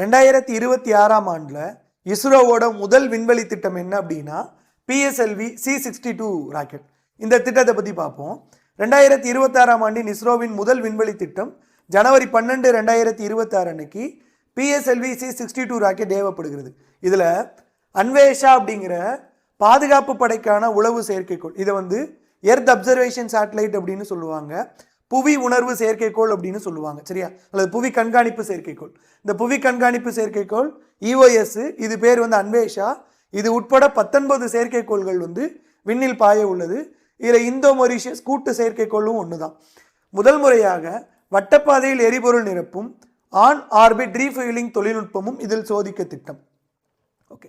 ரெண்டாயிரத்தி இருபத்தி ஆறாம் ஆண்டில் இஸ்ரோவோட முதல் விண்வெளி திட்டம் என்ன அப்படின்னா PSLV C sixty two rocket இந்த திட்டத்தை பற்றி பார்ப்போம். ரெண்டாயிரத்தி இருபத்தாறாம் ஆண்டின் இஸ்ரோவின் முதல் விண்வெளி திட்டம் ஜனவரி பன்னெண்டு ரெண்டாயிரத்தி இருபத்தாறு அன்னைக்கு PSLV C sixty two rocket தேவைப்படுகிறது இதில் அன்வேஷா அப்படிங்கிற பாதுகாப்பு படைக்கான உளவு செயற்கைக்கோள் இதை வந்து எர்த் அப்சர்வேஷன் சேட்டலைட் அப்படின்னு சொல்லுவாங்க. புவி உணர்வு செயற்கைக்கோள் அப்படின்னு சொல்லுவாங்க சரியா? அல்லது புவி கண்காணிப்பு செயற்கைக்கோள். இந்த புவி கண்காணிப்பு செயற்கைக்கோள் இஓஎஸ் இது பேர் வந்து அன்வேஷா இது உட்பட பத்தொன்பது செயற்கைக்கோள்கள் வந்து விண்ணில் பாய உள்ளது. இதில் இந்தோ மொரிஷியஸ் கூட்டு செயற்கைக்கோளும் ஒன்று தான் முதல் முறையாக வட்டப்பாதையில் எரிபொருள் நிரப்பும் ஆன் ஆர்பிட் ரீஃபுயலிங் தொழில்நுட்பமும் இதில் சோதிக்க திட்டம். ஓகே.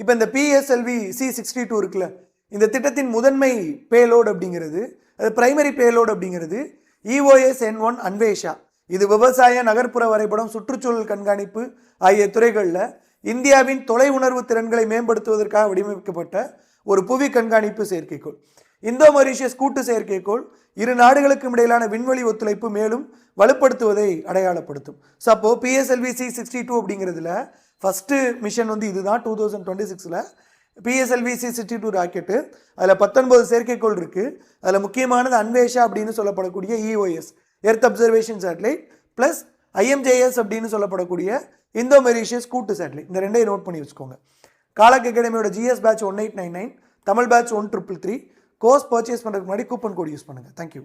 இப்போ இந்த பிஎஸ்எல்வி சி சிக்ஸ்டி டூ இருக்குல்ல இந்த திட்டத்தின் முதன்மை பேலோட் அப்படிங்கிறது அது பிரைமரி பேலோட் அப்படிங்கிறது இஓஎஸ் என் ஒன் அன்வேஷா. இது விவசாய நகர்ப்புற வரைபடம் சுற்றுச்சூழல் கண்காணிப்பு ஆகிய துறைகளில் இந்தியாவின் தொலை உணர்வு திறன்களை மேம்படுத்துவதற்காக வடிவமைக்கப்பட்ட ஒரு புவி கண்காணிப்பு செயற்கைக்கோள். இந்தோ மொரீஷியஸ் கூட்டு செயற்கைக்கோள் இரு நாடுகளுக்கும் இடையிலான விண்வெளி ஒத்துழைப்பு மேலும் வலுப்படுத்துவதை அடையாளப்படுத்தும். ஸோ அப்போ பிஎஸ்எல்வி சி சிக்ஸ்டி டூ அப்படிங்கிறதுல ஃபஸ்ட்டு மிஷன் வந்து இதுதான். டூ தௌசண்ட் டுவெண்ட்டி சிக்ஸில் PSLV C sixty two rocket அதில் பத்தொன்பது செயற்கைக்கோள் இருக்குது அதில் முக்கியமானது அன்வேஷா அப்படின்னு சொல்லப்படக்கூடிய EOS earth observation satellite plus IMJS அப்படின்னு சொல்லப்படக்கூடிய இந்தோ மெரிஷியஸ் கூட்டு சேட்டலைட் இந்த ரெண்டையும் நோட் பண்ணி வச்சுக்கோங்க. காலக் அகாடமியோட GS batch one eight nine nine Tamil batch one triple three course purchase பண்ணுறதுக்கு முன்னாடி கூப்பன் கோட் யூஸ் பண்ணுங்கள் தேங்க்யூ